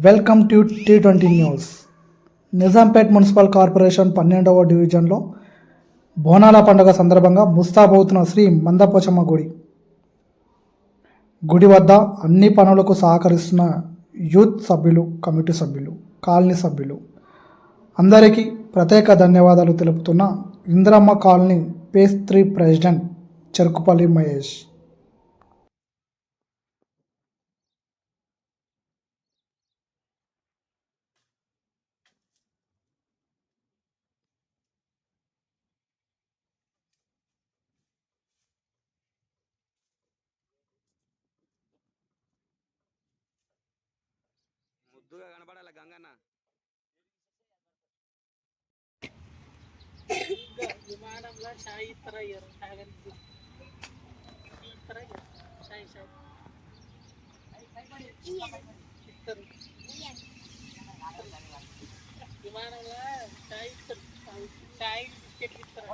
Welcome to T twenty news. Nizampet municipal corporation పన్నెండవ డివిజన్లో బోనాల పండుగ సందర్భంగా ముస్తాబవుతున్న శ్రీ మందపోచమ్మ గుడి. గుడి వద్ద అన్ని పనులకు సహకరిస్తున్న యూత్ సభ్యులు కమిటీ సభ్యులు కాలనీ సభ్యులు అందరికీ ప్రత్యేక ధన్యవాదాలు తెలుపుతున్న Indiramma colony phase three president Cherukupalli Mahesh. ముద్దుగా కనపడాల గంగన్న విమానంలో షాయి ఇస్తారు అయ్యారు తాగడానికి ఇస్తారు అయ్యారు షాయి షాయి ఇస్తారు విమానంలో షాయి ఇస్తారు షాయి బిస్కెట్ ఇస్తారు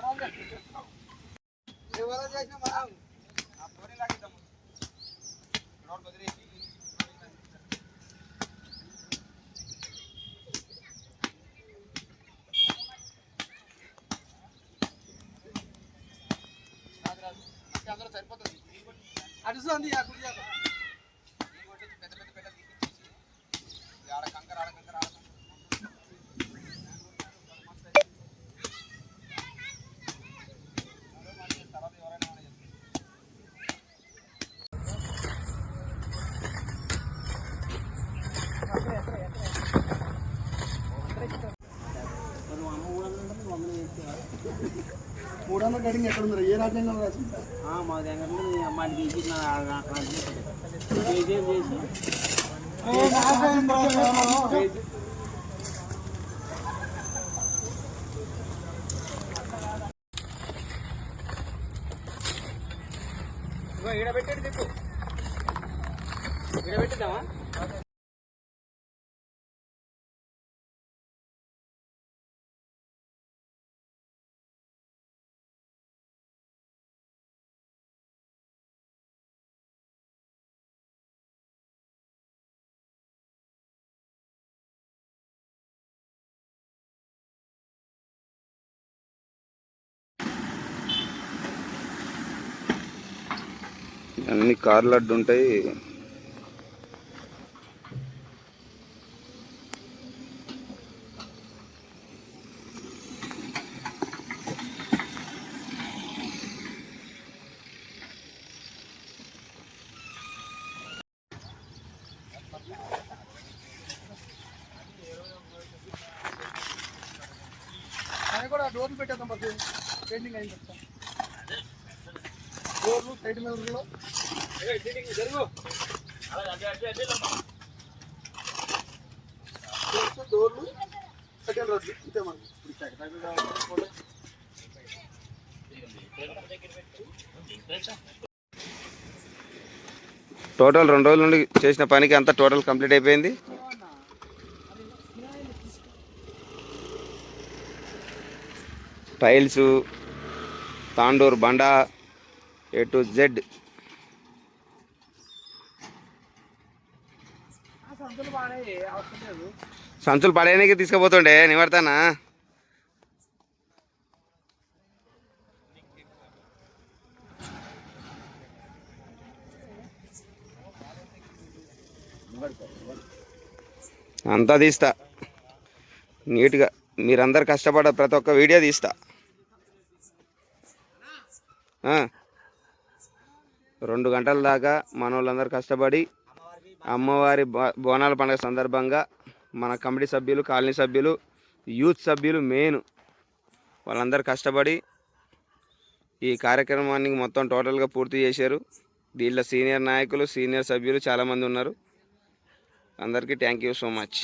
అందులో సరిపోతుంది అడుసు అంది వందల కటింగ్ ఎక్కడ ఉంది ఏ రాజ్యాంగంలో రాసింది మా దగ్గర మీ అమ్మాయికి తీసి కేజీఎం చేసి? ఈడబెట్టేది తిప్పు ఈడబెట్టిద్దామా అన్ని కార్లు అడ్డు ఉంటాయి కూడా డోర్లు పెట్టేద్దాం పెయింటింగ్ అయింది చెప్తా డోర్లు సైడ్ డోర్లు సెకండ్ రోడ్లు ఇంతే మనకి. టోటల్ రెండు రోజుల నుండి చేసిన పనికి అంతా టోటల్ కంప్లీట్ అయిపోయింది. టైల్స్ తాండూర్ బండ ఏ టు జెడ్ సంచులు పడేయడానికి తీసుకుపోతుండే నివర్తానా? అంతా తీస్తా. నీట్గా మీరందరు కష్టపడ ప్రతి ఒక్క వీడియో తీస్తా. ఆ. రెండు గంటల దాకా మన వాళ్ళందరూ కష్టపడి అమ్మవారి బోనాల పండుగ సందర్భంగా మన కమిటీ సభ్యులు కాలనీ సభ్యులు యూత్ సభ్యులు మెయిన్ వాళ్ళందరూ కష్టపడి ఈ కార్యక్రమాన్ని మొత్తం టోటల్గా పూర్తి చేశారు. దీనిలో సీనియర్ నాయకులు సీనియర్ సభ్యులు చాలామంది ఉన్నారు. అందరికీ థ్యాంక్ యూ సో మచ్.